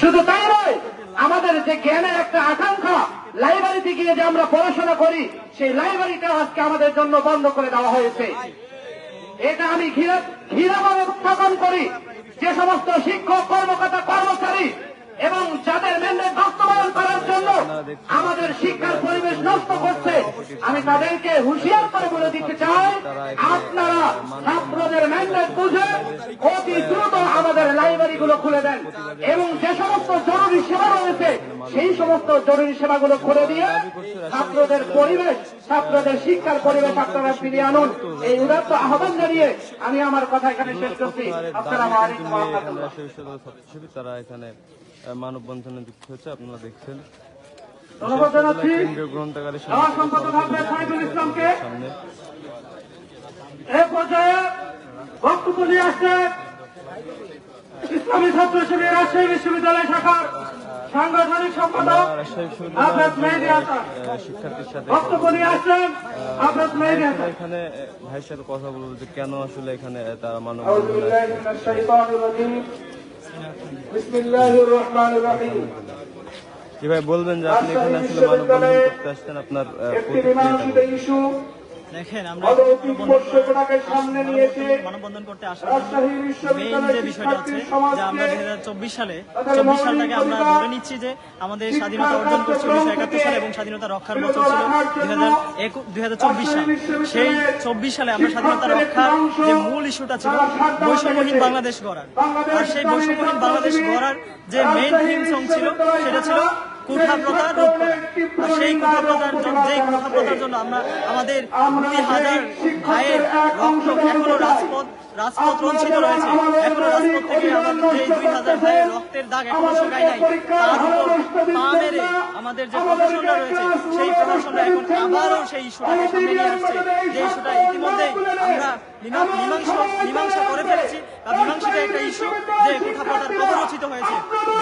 শুধু তাই নয়, আমাদের যে জ্ঞানের একটা আকাঙ্ক্ষা, লাইব্রেরিতে গিয়ে যে আমরা পড়াশোনা করি, সেই লাইব্রেরিটা আজকে আমাদের জন্য বন্ধ করে দেওয়া হয়েছে। এটা আমি ঘৃণা ঘৃণাভাবে উত্থাপন করি, যে সমস্ত শিক্ষক, কর্মকর্তা, কর্মচারী এবং যাদের ম্যান্ডেট বাস্তবায়ন করার জন্য আমাদের শিক্ষার পরিবেশ নষ্ট করছে, আমি তাদেরকে হুঁশিয়ার করে বলে দিতে চাই, আপনারা ছাত্রদের ম্যান্ডেট বুঝে অতি দ্রুত আমাদের লাইব্রেরি গুলো খুলে দেন। এবং যে সমস্ত জরুরি সেবা রয়েছে সেই সমস্ত জরুরি সেবাগুলো খুলে দিয়ে ছাত্রদের পরিবেশ ছাত্রদের শিক্ষার পরিবেশ আপনারা ফিরিয়ে আনুন। এই উদাত্ত আহ্বান জানিয়ে আমি আমার কথা এখানে শেষ করছি। আসসালামু আলাইকুম তারা এখানে মানববন্ধনে যুক্ত হয়েছে আপনারা দেখছেন। ধন্যবাদ জানাচ্ছি। গ্রন্থাগারের সম্পাদক আহমেদ সাইদুল ইসলামকে। এ পর্যায়ে বক্তব্য নিয়ে আসছেন ইসলামী ছাত্র শিবির রাজশাহী বিশ্ববিদ্যালয় শাখার সাংগঠনিক সম্পাদক মেহেদি শিক্ষার্থীর সাথে বক্তব্য আসলেন মেহেদি এখানে ভাইয়ের সাথে কথা বলব যে কেন আসলে এখানে তার মানব ভাই বলবেন যে আপনি এখানে আসলে মানব আপনার একটি প্রতিক্রিয়াটা মীমাংসিত বলুন। ইস্যু দেখেন আমরা সামনে নিয়েছে। মানববন্ধন করতে আসার মেইন যে বিষয়টা আছে যে আমরা দুই হাজার চব্বিশ সালে চব্বিশ সালটাকে আমরা ধরে নিচ্ছি যে আমাদের স্বাধীনতা অর্জন করছে উনিশশো একাত্তর সালে এবং স্বাধীনতা রক্ষার বছর ছিল দুই হাজার চব্বিশ সাল। সেই চব্বিশ সালে আমরা স্বাধীনতা রক্ষার যে মূল ইস্যুটা ছিল বৈষম্যহীন বাংলাদেশ গড়ার। আর সেই বৈষম্যহীন বাংলাদেশ গড়ার যে মেইন থিম সং ছিল সেটা ছিল কুঠাপ্রথা করা আর সেই কুঠাপ্রথার জন্য যেই কুঠাপ্রথার জন্য আমরা আমাদের দুই হাজার ভাইয়ের রক্ত এখনও রাজপথ রাজপথ রঞ্চিত রয়েছে। এখনও রাজপথ থেকে আমাদের দুই হাজার ভাইয়ের রক্তের দাগ এখনও শুকায় নাই তার উপর আমাদের যে প্রশাসনটা রয়েছে, সেই প্রশাসনটা এখন আবারও সেই ইস্যুটাকে সামনে নিয়ে আসছে। যে ইস্যুটা ইতিমধ্যে আমরা মীমাংসা মীমাংসা করে ফেলেছি। আর মীমাংসিত একটা ইস্যু যে কোঠাপ্রথার কবরচিত হয়েছে।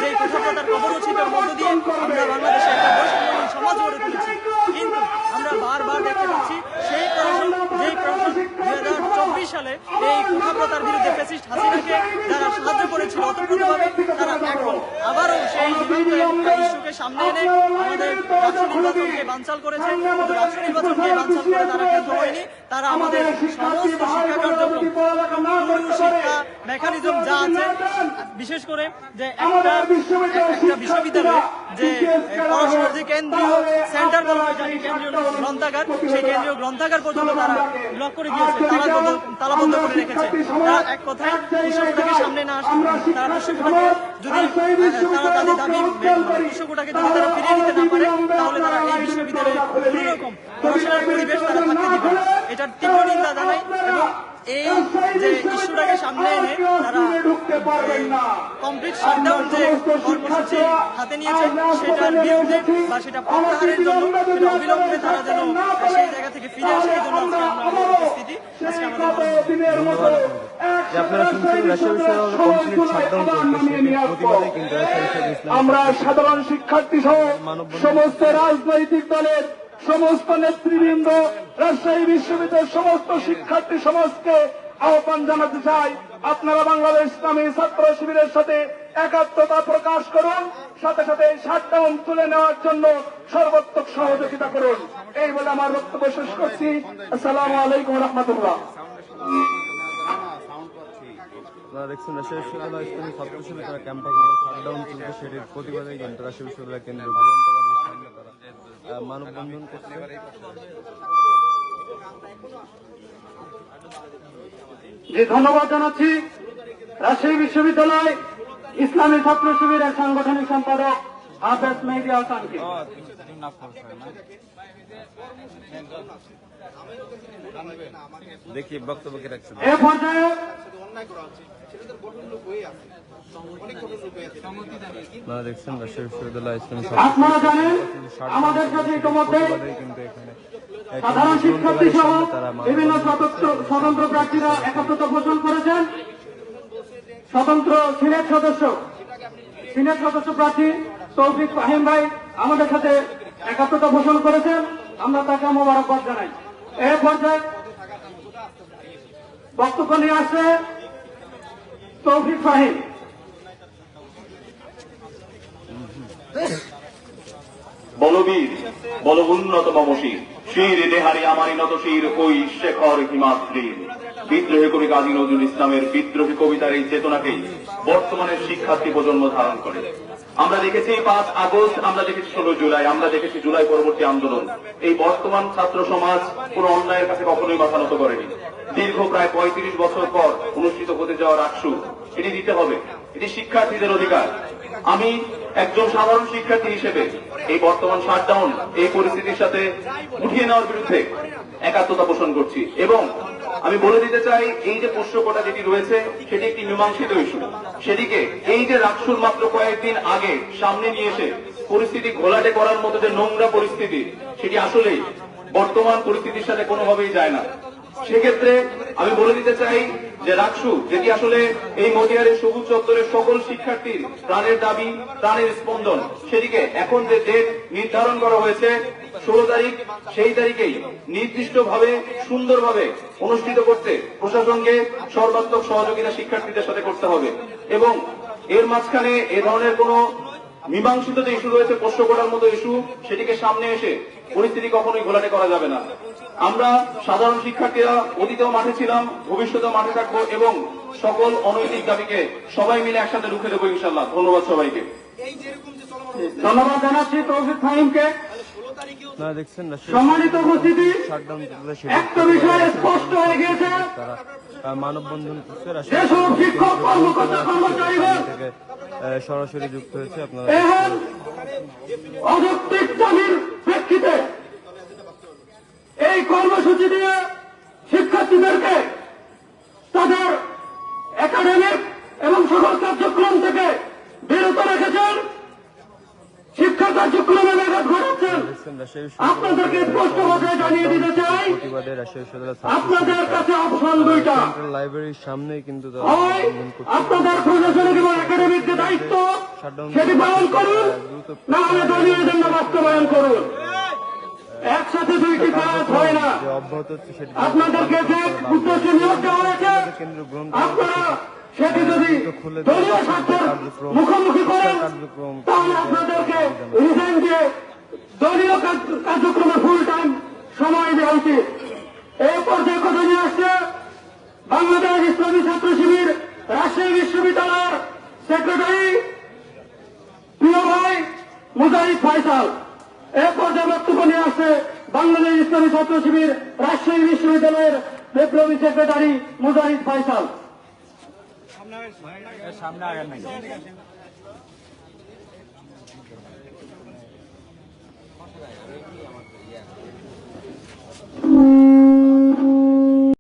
যে কোঠাপ্রথার কবরচিতের মধ্য দিয়ে আমরা বাংলাদেশে একটা বৈষম্যহীন সমাজ গড়ে তুলেছি। কিন্তু আমরা বারবার দেখতে পাচ্ছি সেই প্রশাসন, যেই প্রশাসন দুই হাজার চব্বিশ সালে এই কোঠাপ্রথার বিরুদ্ধে ফেসিস্ট হাসিনাকে যারা সাহায্য করেছিল অতপ্রতভাবে তারা এখন আবারও সেই ইস্যুকে সামনে এনে আমাদের রাষ্ট্র নির্বাচনকে বানচাল করেছে কিন্তু রাষ্ট্র নির্বাচনকে বানচাল করে তারা ক্ষেত্র হয়নি। তারা আমাদের সমস্ত শিক্ষা কার্যক্রম শিক্ষা মেকানিজম যা আছে বিশেষ করে যে একটা একটা বিশ্ববিদ্যালয়ে যে পড়াশোনার যে কেন্দ্রীয় সেন্টার বলা হয় যাকে কেন্দ্রীয় গ্রন্থাগার সেই কেন্দ্রীয় গ্রন্থাগার পর্যন্ত তারা ব্লক করে দিয়েছে তালাবদ্ধ তালাবদ্ধ করে রেখেছে। এক কথায় সামনে না আসে তারা যদি তারা তাদের দাবি কৃষকটাকে যদি তারা ফিরিয়ে নিতে না পারে তাহলে তারা এই বিশ্ববিদ্যালয়ে কোনো রকম পড়াশোনার পরিবেশ তারা থাকতে দিবে এটার তীব্র নিন্দা জানাই এবং এই যে ইস্যুটাকে সামনে এনে তারা কমপ্লিট শাটডাউন যে কর্মসূচি হাতে নিয়েছে সেটার বিরুদ্ধে বা সেটা প্রত্যাহারের জন্য সেটা অবিলম্বে তারা যেন সেই জায়গা থেকে ফিরে আসে এই জন্য আজকে আমরা যে আপনারা শুনছেন রাজশাহী বিশ্ববিদ্যালয় কমপ্লিট শাটডাউন প্রতিবাদে কিন্তু আমরা সাধারণ শিক্ষার্থী সহ সমস্ত রাজনৈতিক দলের সমস্ত নেতৃবৃন্দ রাজশাহী বিশ্ববিদ্যালয়ের সমস্ত শিক্ষার্থী সমাজকে আহ্বান জানাতে চাই। আপনারা বাংলাদেশ ইসলামী ছাত্র শিবিরের সাথে একাত্মতা প্রকাশ করুন, সাথে সাথে শাটডাউন তুলে নেওয়ার জন্য সর্বাত্মক সহযোগিতা করুন। এই বলে আমার বক্তব্য শেষ করছি। আসসালামু আলাইকুম রহমতুল্লাহ। মানববন্ধন করছে। যে ধন্যবাদ জানাচ্ছি। রাজশাহী বিশ্ববিদ্যালয় ইসলামী ছাত্র শিবিরের সাংগঠনিক সম্পাদক হাফেজ মেহদি হাসানকে। দেখি বক্তব্য কি রাখছেন? এ পর্যায়ে আপনারা জানেন আমাদের কাছে ইতিমধ্যে প্রতিবাদে কিন্তু এখানে আহ, সাধারণ শিক্ষার্থী সহ বিভিন্ন স্বতন্ত্র স্বতন্ত্র প্রার্থীরা একাত্মতা ঘোষণ করেছেন। স্বতন্ত্র সিনেট সদস্য সিনেট সদস্য প্রার্থী তৌফিক ফাহিম ভাই আমাদের সাথে একাত্মতা ঘোষণ করেছেন। আমরা তাকে মোবারকবাদ জানাই। এ পর্যায়ে বক্তব্য নিয়ে আসছে তৌফিক ফাহিম। বলবীর বল উন্নত মমশির শির দেহারি আমারি নত শির, ওই শেখর হিমাদ্রির। বিদ্রোহী কবি কাজী নজরুল ইসলামের বিদ্রোহী কবিতার এই চেতনাকেই বর্তমানের শিক্ষার্থী প্রজন্ম ধারণ করে। আমরা দেখেছি পাঁচ আগস্ট, আমরা দেখেছি ষোলো জুলাই, আমরা দেখেছি জুলাই পরবর্তী আন্দোলন। এই বর্তমান ছাত্র সমাজ কোন অন্যায়ের কাছে কখনোই মাথা নত করেনি। দীর্ঘ প্রায় পঁয়ত্রিশ বছর পর অনুষ্ঠিত হতে যাওয়ার রাকসু এটি দিতে হবে। এটি শিক্ষার্থীদের অধিকার। আমি একজন সাধারণ শিক্ষার্থী হিসেবে এই বর্তমান শাটডাউন এই পরিস্থিতির সাথে উঠিয়ে নেওয়ার বিরুদ্ধে একাত্মতা পোষণ করছি। এবং আমি বলে দিতে চাই, এই যে পোষ্যকটা যেটি রয়েছে, সেটি একটি মীমাংসিত ইস্যু সেটিকে এই যে রাকসুর মাত্র কয়েকদিন আগে সামনে নিয়ে এসে পরিস্থিতি ঘোলাটে করার মতো যে নোংরা পরিস্থিতি, সেটি আসলেই বর্তমান পরিস্থিতির সাথে কোনোভাবেই যায় না। সেক্ষেত্রে আমি বলে দিতে চাই যে রাকসু, যেটি আসলে এই মদিয়ারের সবুজ চত্বরের সকল শিক্ষার্থীর প্রাণের দাবি, প্রাণের স্পন্দন সেদিকে এখন যে ডেট নির্ধারণ করা হয়েছে, ষোলো তারিখ, সেই তারিখেই নির্দিষ্টভাবে, সুন্দরভাবে অনুষ্ঠিত করতে প্রশাসনকে সর্বাত্মক সহযোগিতা শিক্ষার্থীদের সাথে করতে হবে। এবং এর মাঝখানে এ ধরনের কোনো মীমাংসিত যে ইস্যু রয়েছে পোষ্য করার মতো ইস্যু সেটিকে সামনে এসে পরিস্থিতি কখনোই ঘোলাটে করা যাবে না। আমরা সাধারণ শিক্ষার্থীরা অতীতেও মাঠে ছিলাম ভবিষ্যতেও মাঠে থাকব এবং সকল অনৈতিক দাবিকে সবাই মিলে একসাথে রুখে দেবো ইনশাল্লাহ ধন্যবাদ সবাইকে। ধন্যবাদ জানাচ্ছি তৌফিক ফাহিমকে। সম্মানিত উপস্থিতি একটা বিষয় স্পষ্ট হয়ে আহ, মানববন্ধন শিক্ষক কর্মকর্তা কর্মচারীগণ সরাসরি যুক্ত হয়েছে আপনারা অযৌক্তিক দাবির প্রেক্ষিতে এই কর্মসূচি দিয়ে শিক্ষার্থীদেরকে তাদের একাডেমিক এবং সকল কার্যক্রম থেকে বিরত রেখেছেন শিক্ষা কার্যক্রমে আপনাদেরকে স্পষ্ট ভাষায় জানিয়ে দিতে চাই আপনাদের কাছে অপশন দুইটা। লাইব্রেরির সামনেই কিন্তু হয় আপনাদের প্রশাসনিক এবং একাডেমিক যে দায়িত্ব সেটি পালন করুন না হলে দলীয় এজেন্ডা বাস্তবায়ন করুন। একসাথে দুইটি কাজ হয় না। আপনাদেরকে যে উদ্দেশ্যে নিয়োগ দেওয়া হয়েছে আপনারা সেটি যদি দলীয় স্বার্থের মুখোমুখি করেন তাহলে আপনাদেরকে রিজাইন দিয়ে দলীয় কার্যক্রমে ফুল টাইম সময় দেওয়া উচিত এই পর্যায়ে কথা নিয়ে আসছে বাংলাদেশ ইসলামী ছাত্র শিবির রাজশাহী বিশ্ববিদ্যালয়ের সেক্রেটারি প্রিয় ভাই মুজাহিদ ফাইসাল এ পর্যায়ে বক্তব্য নিয়ে আসছে বাংলাদেশ ইসলামী ছাত্র শিবির রাজশাহী বিশ্ববিদ্যালয়ের বিপ্লবী সেক্রেটারি মুজাহিদ ফাইসাল সামনে আগান আমার